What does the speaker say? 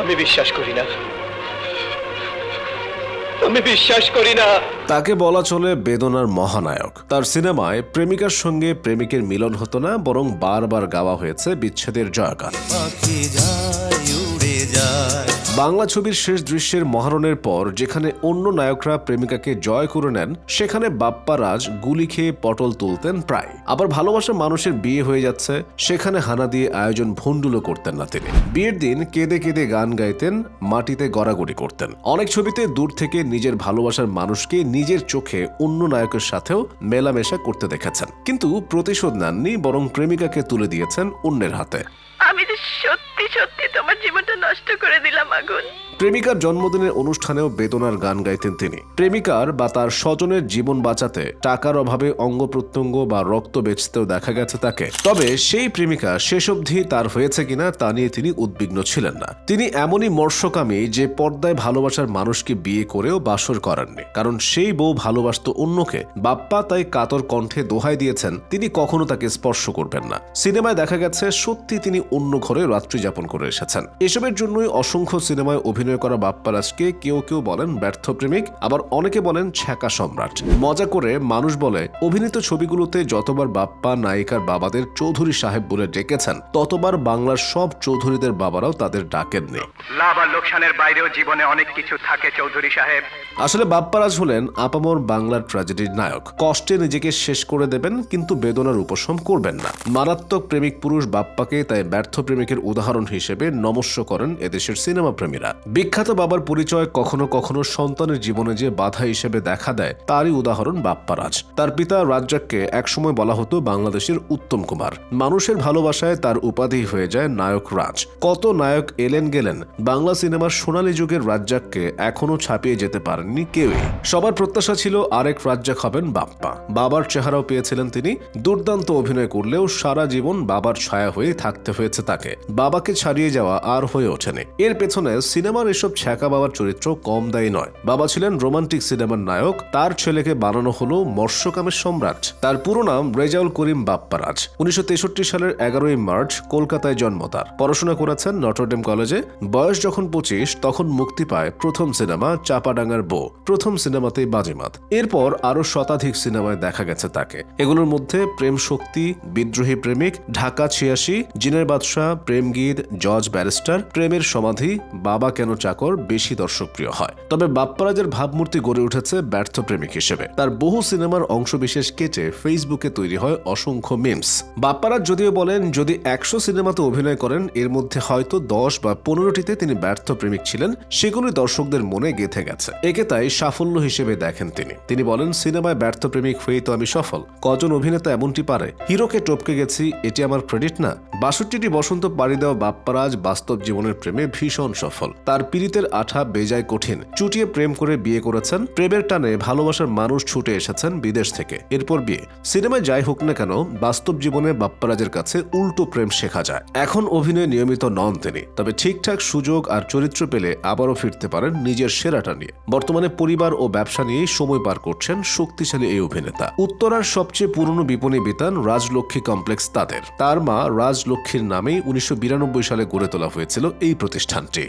আমি বিশ্বাস করি না। আমি বিশ্বাস করি না। তাকে বলা চলে বেদনার মহানায়ক। তার সিনেমায় প্রেমিকার সঙ্গে প্রেমিকের মিলন হতো না বরং বারবার গাওয়া হয়েছে বিচ্ছেদের জয়গান। যায়। বাংলা ছবির শেষ দৃশ্যের মহারণের পর যেখানে অন্য নায়করা প্রেমিকাকে জয় করে নেন, সেখানে বাপ্পা রাজ গুলি খেয়ে পটল তুলতেন প্রায়। আবার ভালোবাসা মানুষের বিয়ে হয়ে যাচ্ছে, সেখানে হানা দিয়ে আয়োজন ভণ্ডুলো করতেন না তিনি। বিয়ের দিন কেঁদে কেঁদে গান গাইতেন, মাটিতে গড়াগড়ি করতেন। অনেক ছবিতে দূর থেকে নিজের ভালোবাসার মানুষকে নিজের চোখে অন্য নায়কের সাথেও মেলামেশা করতে দেখেছেন। কিন্তু প্রতিশোধ নেননি, বরং প্রেমিকাকে তুলে দিয়েছেন অন্যের হাতে। আমি তো সত্যি সত্যি তোমার জীবনটা নষ্ট করে দিলাম আগুন। প্রেমিকার জন্মদিনের অনুষ্ঠানেও বেদনার গান গাইতেন তিনি। প্রেমিকার বা তার স্বজনের জীবন বাঁচাতে টাকার অভাবে অঙ্গ প্রত্যঙ্গ বা রক্ত বেচতেও দেখা গেছে তাকে। তবে সেই প্রেমিকা শেষ অবধি তার হয়েছে কিনা তা নিয়ে তিনি উদ্বিগ্ন ছিলেন না। তিনি এমনই মর্ষকামী যে পর্দায় ভালোবাসার মানুষকে বিয়ে করেও বাসর করাননি। কারণ সেই বউ ভালোবাসত অন্যকে। বাপ্পা তাই কাতর কণ্ঠে দোহাই দিয়েছেন, তিনি কখনো তাকে স্পর্শ করবেন না। সিনেমায় দেখা গেছে, সত্যি তিনি অন্য ঘরে রাত্রি যাপন করে এসেছেন। এসবের জন্যই অসংখ্য সিনেমায় অভিনয় করা বাপ্পারাজকে কেউ কেউ বলেন ব্যর্থ প্রেমিক আবার অনেকে বলেন ছ্যাঁকা সম্রাট। মজা করে মানুষ বলে অভিনীত ছবিগুলোতে যতবার বাপ্পা নায়িকার বাবাদের চৌধুরী সাহেব বলে ডেকেছেন ততবার বাংলার সব চৌধুরীদের বাবারাও তাদের ডাকেননি লাভ আর লোকসানের বাইরেও জীবনে অনেক কিছু থাকে চৌধুরী সাহেব। আসলে বাপ্পারাজ হলেন আপামর বাংলার ট্র্যাজেডির নায়ক। কষ্টে নিজেকে শেষ করে দেবেন কিন্তু বেদনার উপশম করবেন না। মারাত্মক প্রেমিক পুরুষ বাপ্পাকে তাই ব্যর্থ প্রেমিকের উদাহরণ হিসেবে নমস্য করেন এদেশের সিনেমা প্রেমীরা। বিখ্যাত বাবার পরিচয় কখনো কখনো সন্তানের জীবনে যে বাধা হিসেবে দেখা দেয়, তারই উদাহরণ বাপ্পারাজ। তার পিতা রাজ্জাককে একসময় বলা হতো বাংলাদেশের উত্তম কুমার। মানুষের ভালোবাসায় তার উপাধি হয়ে যায় নায়ক রাজ। কত নায়ক এলেন গেলেন, বাংলা সিনেমার সোনালী যুগের রাজ্জাককে এখনও ছাপিয়ে যেতে পারেননি কেউই। সবার প্রত্যাশা ছিল আরেক রাজ্জাক হবেন বাপ্পা। বাবার চেহারাও পেয়েছিলেন তিনি। দুর্দান্ত অভিনয় করলেও সারা জীবন বাবার ছায়া হয়ে থাকতে হয়েছে তাকে। বাবাকে ছাড়িয়ে যাওয়া আর হয়ে ওঠেনি। এর পেছনে সিনেমার এসব ছ্যাঁকা বাবার চরিত্র কম দায়ী নয়। বাবা ছিলেন রোমান্টিক সিনেমার নায়ক, তার ছেলেকে বানানো হলো মৎস্যকামের সম্রাট। তার পুরো নাম রেজাউল করিম বাপ্পারাজ। উনিশশো সালের এগারোই মার্চ কলকাতায় জন্ম তার। পড়াশোনা করেছেন নটরডেম কলেজে। বয়স যখন পঁচিশ, তখন মুক্তি পায় প্রথম সিনেমা চাপাডাঙ্গার বউ। প্রথম সিনেমাতেই বাজিমাত। এরপর আরও শতাধিক সিনেমায় দেখা গেছে তাকে। এগুলোর মধ্যে প্রেম শক্তি, বিদ্রোহী প্রেমিক, ঢাকা ছিয়াশি, জিনের বাদশাহ প্রেম গীত জজ ব্যারিস্টার, প্রেমের সমাধি, বাবা কেন চাকর বেশি দর্শকপ্রিয় হয়। তবে বাপ্পারাজের ভাবমূর্তি গড়ে উঠেছে ব্যর্থ প্রেমিক হিসেবে। তার বহু সিনেমার অংশবিশেষ কেটে ফেসবুকে তৈরি হয় অসংখ্য মিমস। বাপ্পারাজ যদিও বলেন, যদি একশো সিনেমাতে অভিনয় করেন, এর মধ্যে হয়তো দশ বা পনেরোটিতে তিনি ব্যর্থ প্রেমিক ছিলেন সেগুলি দর্শকদের মনে গেঁথে গেছে। একে তাই সাফল্য হিসেবে দেখেন তিনি। তিনি বলেন, সিনেমায় ব্যর্থ প্রেমিক হয়েই তো আমি সফল। কজন অভিনেতা এমনটি পারে? হিরোকে টপকে গেছি, এটি আমার ক্রেডিট না। বাষট্টিটি বসন্ত পাড়ি দেওয়া বাপ্পারাজ বাস্তব জীবনের প্রেমে ভীষণ সফল। তার পীড়িতের আঠা বেজায় কঠিন। চুটিয়ে প্রেম করে বিয়ে করেছেন। প্রেমের টানে ভালোবাসার মানুষ ছুটে এসেছেন বিদেশ থেকে। এরপর বিয়ে। সিনেমায় যাই হোক না কেন, বাস্তব জীবনে বাপ্পারাজের কাছে উল্টো প্রেম শেখা যায়। এখন অভিনয়ে নিয়মিত নন তিনি। তবে ঠিকঠাক সুযোগ আর চরিত্র পেলে আবারও ফিরতে পারেন নিজের সেরাটা নিয়ে। বর্তমানে পরিবার ও ব্যবসা নিয়েই সময় পার করছেন শক্তিশালী এই অভিনেতা। উত্তরার সবচেয়ে পুরনো বিপণী বিতান রাজলক্ষ্মী কমপ্লেক্স তাদের। তার মা রাজলক্ষ্মীর নামেই উনিশশো সালে গড়ে তোলা হয়েছিল এই প্রতিষ্ঠানটি।